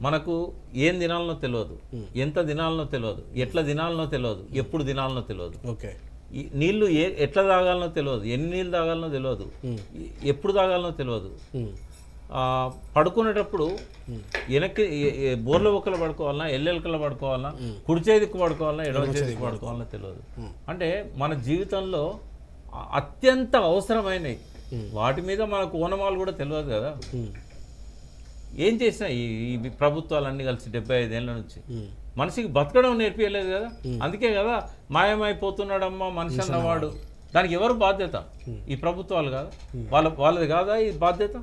మనకు ఏం తినాలనో తెలియదు. ఎంత తినాలనో తెలియదు. ఎట్లా తినాలనో తెలియదు. ఎప్పుడు తినాలనో తెలియదు. ఓకే. ఈ నీళ్ళు ఏ ఎట్లా తాగాలనో తెలియదు. ఎన్ని నీళ్ళు తాగాలనో తెలియదు. ఎప్పుడు తాగాలనో తెలియదు. పడుకునేటప్పుడు వెనక్కి బోర్ల ఒక్కలు పడుకోవాలన్నా ఎల్లెలకలు పడుకోవాలన్నా కుడి చేతికి పడుకోవాలన్నా ఎడమ చేతికి పడుకోవాలన్నా తెలియదు. అంటే మన జీవితంలో అత్యంత అవసరమైనవి వాటి మీద మనకు ఓనమాలు కూడా తెలియదు కదా. ఏం చేసినా ఈ ప్రభుత్వాలన్నీ కలిసి డెబ్బై ఐదేళ్ళ నుంచి. మనిషికి బతకడం నేర్పియలేదు కదా. అందుకే కదా మాయమైపోతున్నాడమ్మా మనిషి అన్నవాడు దానికి ఎవరు బాధ్యత? ఈ ప్రభుత్వాలు కాదా. వాళ్ళ వాళ్ళది కాదా ఈ బాధ్యత.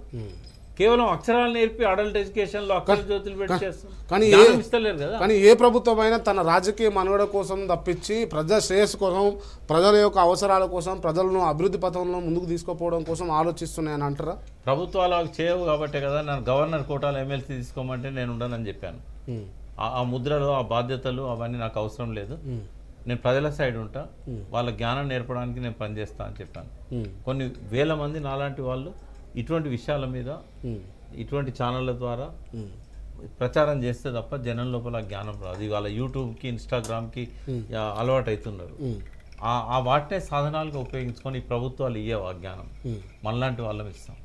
కేవలం అక్షరాలు నేర్పి అడల్ట్ ఎడ్యుకేషన్లో అక్షర జ్యోతులు పెట్టి చేస్తారు కానీ ఇస్తలేరు కదా. కానీ ఏ ప్రభుత్వం అయినా తన రాజకీయ మనుగడ కోసం తప్పించి ప్రజా శ్రేయస్సు కోసం ప్రజల యొక్క అవసరాల కోసం ప్రజలను అభివృద్ధి పథంలో ముందుకు తీసుకుపోవడం కోసం ఆలోచిస్తున్నాయని అంటారా? ప్రభుత్వాలు అవి చేయవు కాబట్టే కదా నన్ను గవర్నర్ కోటాలో ఎమ్మెల్సీ తీసుకోమంటే నేను ఉండనని చెప్పాను. ఆ- ముద్రలు ఆ బాధ్యతలు అవన్నీ నాకు అవసరం లేదు. నేను ప్రజల సైడ్ ఉంటా వాళ్ళ జ్ఞానం నేర్పడానికి నేను పనిచేస్తా అని చెప్పాను. కొన్ని వేల మంది నాలాంటి వాళ్ళు ఇటువంటి విషయాల మీద. ఇటువంటి ఛానళ్ళ ద్వారా. ప్రచారం చేస్తే తప్ప జనం లోపల జ్ఞానం రాదు. ఇవాళ యూట్యూబ్కి ఇన్స్టాగ్రామ్కి అలవాటు అవుతున్నారు. ఆ వాటినే సాధనాలుగా ఉపయోగించుకొని ప్రభుత్వాలు ఇయ్యవు ఆ జ్ఞానం. మనలాంటి వాళ్ళం ఇస్తాం.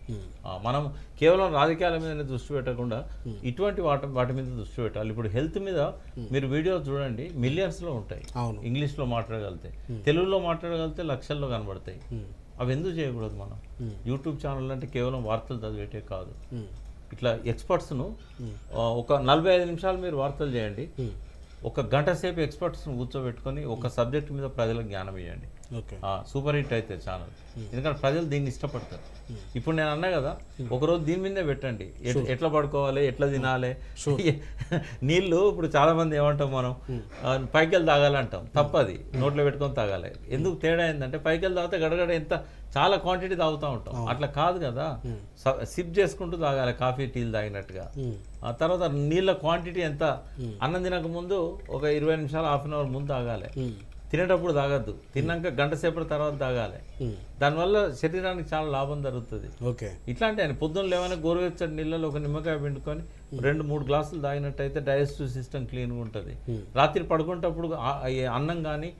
మనం కేవలం రాజకీయాల మీదనే దృష్టి పెట్టకుండా ఇటువంటి వాటి వాటి మీద దృష్టి పెట్టాలి. ఇప్పుడు హెల్త్ మీద మీరు వీడియో చూడండి మిలియన్స్లో ఉంటాయి. ఇంగ్లీష్లో మాట్లాడగలితే తెలుగులో మాట్లాడగలితే లక్షల్లో కనబడతాయి. అవి ఎందుకు చేయకూడదు మనం? యూట్యూబ్ ఛానల్ అంటే కేవలం వార్తలు చదివేటే కాదు. ఇట్లా ఎక్స్పర్ట్స్ను ఒక నలభై ఐదు నిమిషాలు మీరు వార్తలు చేయండి. ఒక గంట సేపు ఎక్స్పర్ట్స్ను కూర్చోబెట్టుకొని ఒక సబ్జెక్ట్ మీద ప్రజలకు జ్ఞానం ఇవ్వండి. సూపర్ హిట్ అయితే ఛానల్ ఎందుకంటే ప్రజలు దీన్ని ఇష్టపడతారు. ఇప్పుడు నేను అన్నా కదా ఒకరోజు దీని మీదే పెట్టండి. ఎట్- ఎట్లా పడుకోవాలి ఎట్లా తినాలి? నీళ్ళు ఇప్పుడు చాలా మంది ఏమంటాం మనం ఆ, పైకి వెళ్ళి తాగాలంటాం తప్పది. నోట్లో పెట్టుకొని తాగాలి. ఎందుకు తేడా ఏంటంటే పైకి వెళ్ళి తాగితే గడగడ ఎంత చాలా క్వాంటిటీ తాగుతూ ఉంటాం. అట్లా కాదు కదా. సిప్ చేసుకుంటూ తాగాలి కాఫీ టీలు తాగినట్టుగా. ఆ తర్వాత నీళ్ళ క్వాంటిటీ ఎంత? అన్నం తినక ముందు ఒక ఇరవై నిమిషాలు హాఫ్ అన్ అవర్ ముందు తాగాలి. తినేటప్పుడు తాగద్దు. తిన్నాక గంట సేపటి తర్వాత తాగాలి. దానివల్ల శరీరానికి చాలా లాభం జరుగుతుంది. ఓకే. ఇట్లాంటి ఆయన పొద్దున్న లేవని గోరువెచ్చని నీళ్ళలో ఒక నిమ్మకాయ పిండుకొని రెండు మూడు గ్లాసులు తాగినట్టయితే డైజెస్టివ్ సిస్టమ్ క్లీన్గా ఉంటుంది. రాత్రి పడుకునేటప్పుడు అన్నం కానీ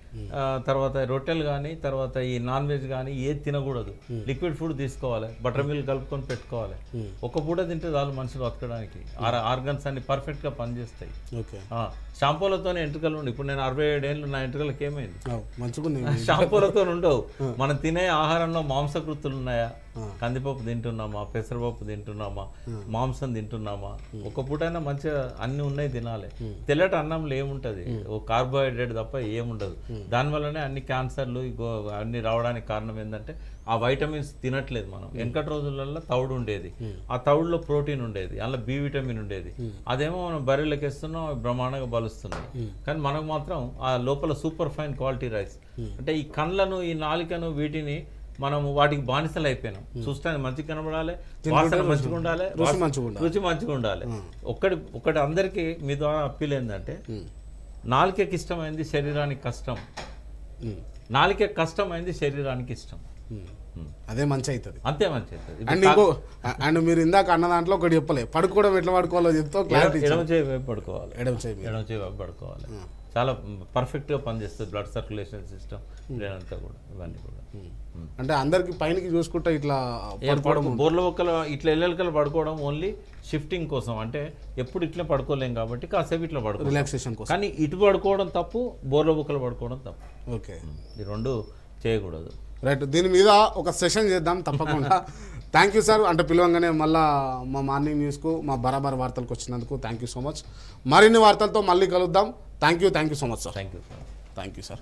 తర్వాత రొట్టెలు కానీ తర్వాత ఈ నాన్ వెజ్ కానీ ఏది తినకూడదు. లిక్విడ్ ఫుడ్ తీసుకోవాలి బటర్ మిల్క్ కలుపుకొని పెట్టుకోవాలి. ఒక పూట తింటే చాలు మనుషులు బతకడానికి. ఆర్గన్స్ అన్ని పర్ఫెక్ట్గా పనిచేస్తాయి. షాంపూలతోనే ఎంట్రుకలు ఉండి ఇప్పుడు నేను అరవై ఏడేళ్ళు నా ఎంట్రుకలకు ఏమైంది షాంపూలతో ఉండవు. మనం తినే ఆహారంలో మాంసకృతులు ఉన్నాయా? కందిపప్పు తింటున్నామా పెసరపప్పు తింటున్నామా మాంసం తింటున్నామా? ఒక పూటైనా మంచిగా అన్ని ఉన్నాయి తినాలి. తెల్లటి అన్నంలో ఏముంటది? ఓ కార్బోహైడ్రేట్ తప్ప ఏముండదు. దానివల్లనే అన్ని క్యాన్సర్లు అన్ని రావడానికి కారణం ఏంటంటే ఆ వైటమిన్స్ తినట్లేదు మనం. వెనకటి రోజులలో తౌడు ఉండేది. ఆ తౌడులో ప్రోటీన్ ఉండేది. అందులో బి విటమిన్ ఉండేది. అదేమో మనం బర్రెలకు వేస్తున్నాం బ్రహ్మాండంగా బలుస్తున్నాం కానీ మనకు మాత్రం ఆ లోపల సూపర్ ఫైన్ క్వాలిటీ రైస్. అంటే ఈ కండ్లను ఈ నాలికను వీటిని మనం వాటికి బానిసలు అయిపోయినాం చూస్తానికి మంచిగా కనబడాలి వాసన మంచిగా ఉండాలి రుచి మంచిగా ఉండాలి. రుచి మంచిగా ఉండాలి ఒక్కటి ఒకటి అందరికీ మీ ద్వారా అప్పీల్ ఏంటంటే నాలుకకి ఇష్టమైంది శరీరానికి కష్టం. నాలుకే కష్టమైంది శరీరానికి ఇష్టం. అదే మంచి అవుతుంది అంతే మంచి అవుతుంది. అండ్ ఇంకో అండ్ మీరు ఇందాక అన్న దాంట్లో ఒకటి చెప్పలే పడుకోవడం ఎట్లా పడుకోవాలో చెప్తా క్లారిటీ ఎడమ- చేయి వైపు పడుకోవాలి. ఎడమ చేయి. ఎడమ చేయి వైపు పడుకోవాలి. చాలా పర్ఫెక్ట్గా పనిచేస్తుంది బ్లడ్ సర్క్యులేషన్ సిస్టమ్ అంతా కూడా ఇవన్నీ కూడా. అంటే అందరికి పైనకి చూసుకుంటే ఇట్లా బోర్ల ఒక్కల ఇట్లా ఎల్లెలకలు పడుకోవడం ఓన్లీ షిఫ్టింగ్ కోసం. అంటే ఎప్పుడు ఇట్లా పడుకోలేం కాబట్టి కాసేపు ఇట్లా పడుకో రిలాక్సేషన్ కోసం. కానీ ఇటు పడుకోవడం తప్పు బోర్ల బొక్కలు పడుకోవడం తప్పు. ఓకే. ఈ రెండు చేయకూడదు. రైట్ దీని మీద ఒక సెషన్ చేద్దాం తప్పకుండా. థ్యాంక్ యూ సార్ అంటే పిలవంగానే మళ్ళా మా మార్నింగ్ న్యూస్కు మా బరాబర్ వార్తలకు వచ్చినందుకు థ్యాంక్ యూ సో మచ్ మరిన్ని వార్తలతో మళ్ళీ కలుద్దాం. Thank you thank you so much sir thank you sir thank you sir